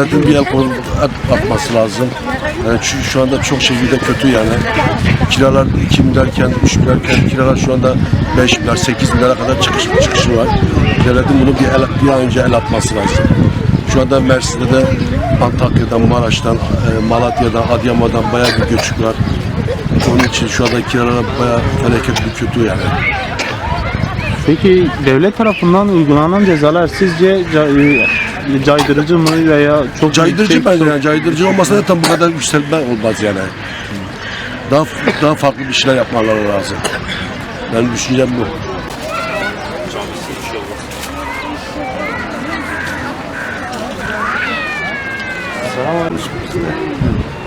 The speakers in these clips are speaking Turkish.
devletin bir el atması lazım. Yani çünkü şu anda çok şekilde kötü yani. Kiralar 2 milyarken, 3 milyarken kiralar şu anda 5 milyar, 8 milyara kadar çıkış, çıkışı var. Devletin bunu bir, el, bir an önce el atması lazım. Şu anda Mersin'de de Antakya'dan, Maraş'tan, e, Malatya'dan, Adıyaman'dan bayağı bir göçük var. Onun için şu anda kiralar bayağı felaket bir kötü yani. Peki devlet tarafından uygulanan cezalar sizce caydırıcı mı veya çok Caydırıcı bence yani. Caydırıcı olmasa da tam bu kadar yükselme olmaz yani. Daha daha farklı bir şeyler yapmaları lazım. Ben düşüncem bu.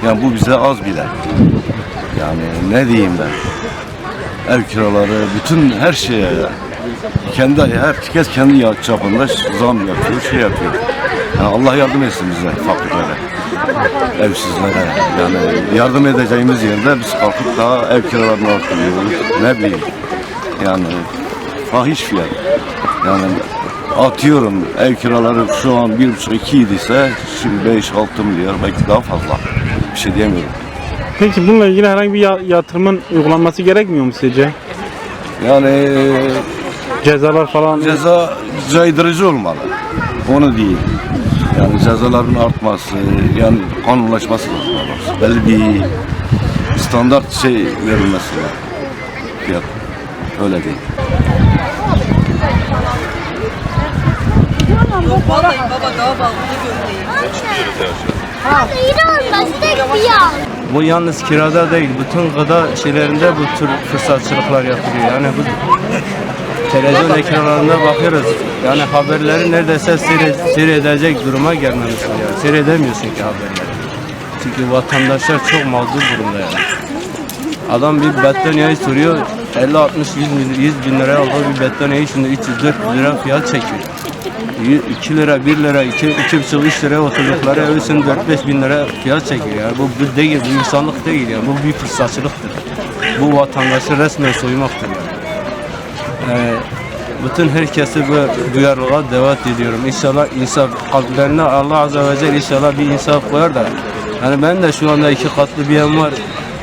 Yani bu bize az bile. Yani ne diyeyim ben. Ev kiraları, bütün her şeye kendi herkes kendi çapında zam yapıyor, şey yapıyor. Yani Allah yardım etsin bize fakirlere, evsizlere. Yani yardım edeceğimiz yerde biz kalkıp daha ev kiralarını arttırıyoruz. Ne bileyim. Yani fahiş fiyat. Yani atıyorum ev kiraları şu an bir buçuk iki idiyse şimdi beş altı milyar belki daha fazla. Bir şey diyemiyorum. Peki bununla ilgili herhangi bir ya- yatırımın uygulanması gerekmiyor mu sizce? Yani Cezalar falan ceza caydırıcı olmalı. Onu değil. Yani cezaların artması, yani kanunlaşması lazım. Belli bir standart şey verilmesi lazım. Fiyat. Öyle değil. Vallahi baba daha balkona. Bu yalnız kirada değil, bütün gıda şeylerinde bu tür fırsatçılıklar yapılıyor. Yani bu televizyon ekranlarında bakıyoruz. Yani haberleri neredeyse seyre, seyredecek duruma gelmemişsin yani. Seyredemiyorsun ki haberleri. Çünkü vatandaşlar çok mağdur durumda yani. Adam bir battaniyayı soruyor, 50 60 100, bin- 100 bin liraya aldığı bir battaniyeyi şimdi 300 400 lira fiyat çekiyor. 2 lira, 1 lira, 2, 2,5, 3 liraya oturdukları ev için 4-5 bin lira fiyat çekiyor. Yani bu, bu değil, bu insanlık değil yani. Bu bir fırsatçılıktır. Bu vatandaşı resmen soymaktır yani. Yani bütün herkesi bu duyarlılığa davet ediyorum. İnşallah insaf kalplerine Allah Azze ve Celle inşallah bir insaf koyar da. Yani ben de şu anda iki katlı bir evim var.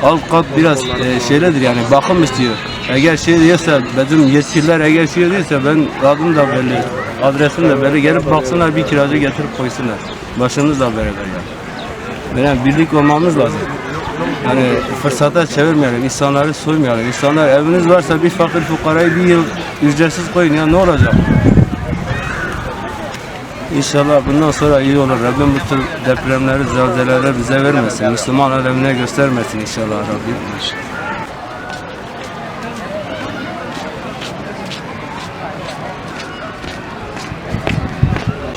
Alt kat biraz e, şeyledir yani bakım istiyor. Eğer şey diyorsa bizim yetkililer eğer şey diyorsa ben adım da belli, adresim de belli gelip baksınlar bir kiracı getirip koysunlar. Başımızla beraber. Yani birlik olmamız lazım. Yani fırsata çevirmeyelim, insanları soymayalım. İnsanlar eviniz varsa bir fakir fukarayı bir yıl ücretsiz koyun ya ne olacak? İnşallah bundan sonra iyi olur. Rabbim bu tür depremleri, zelzeleleri bize vermesin. Müslüman alemine göstermesin inşallah Rabbim.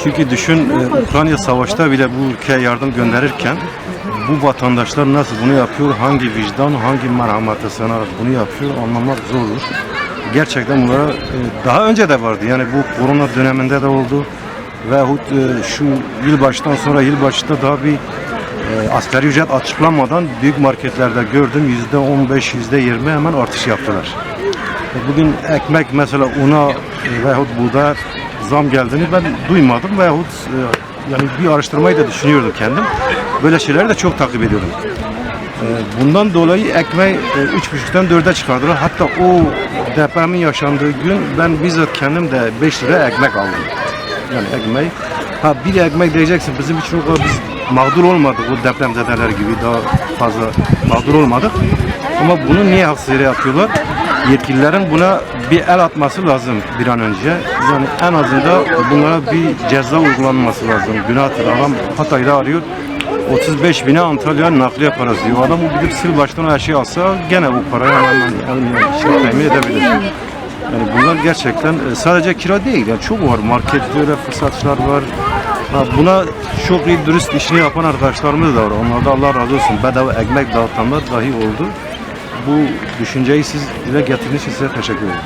Çünkü düşün e, Ukrayna savaşta bile bu ülkeye yardım gönderirken bu vatandaşlar nasıl bunu yapıyor, hangi vicdan, hangi merhamete sığınarak bunu yapıyor anlamak zordur. Gerçekten bunlara e, daha önce de vardı. Yani bu korona döneminde de oldu. Veyahut e, şu yılbaşından sonra yılbaşında daha bir asgari ücret açıklanmadan büyük marketlerde gördüm yüzde 15, yüzde 20 hemen artış yaptılar. Bugün ekmek mesela una veyahut buğday zam geldiğini ben duymadım veyahut e, yani bir araştırmayı da düşünüyordum kendim. Böyle şeyleri de çok takip ediyorum. E, Bundan dolayı ekmeği e, üç buçuktan dörde çıkardılar. Hatta o depremin yaşandığı gün ben bizzat kendim de 5 lira ekmek aldım. Yani ekmeği. Ha bir ekmek diyeceksin bizim için o kadar biz mağdur olmadık o depremzedeler gibi daha fazla mağdur olmadık. Ama bunu niye haksız yere yapıyorlar? Yetkililerin buna bir el atması lazım bir an önce. Yani en azından bunlara bir ceza uygulanması lazım. Günahtır. Adam Hatay'da arıyor. 35 bine Antalya nakliye parası diyor. Adam bu gidip sil baştan her şeyi alsa gene bu parayı hemen şey temin edebilir. Yani bunlar gerçekten e, sadece kira değil. Yani çok var. Markette öyle fırsatçılar var. Ha, buna çok iyi dürüst işini yapan arkadaşlarımız da var. Onlarda Allah razı olsun. Bedava ekmek dağıtanlar dahi oldu. Bu düşünceyi siz dile getirdiğiniz için size teşekkür ederim.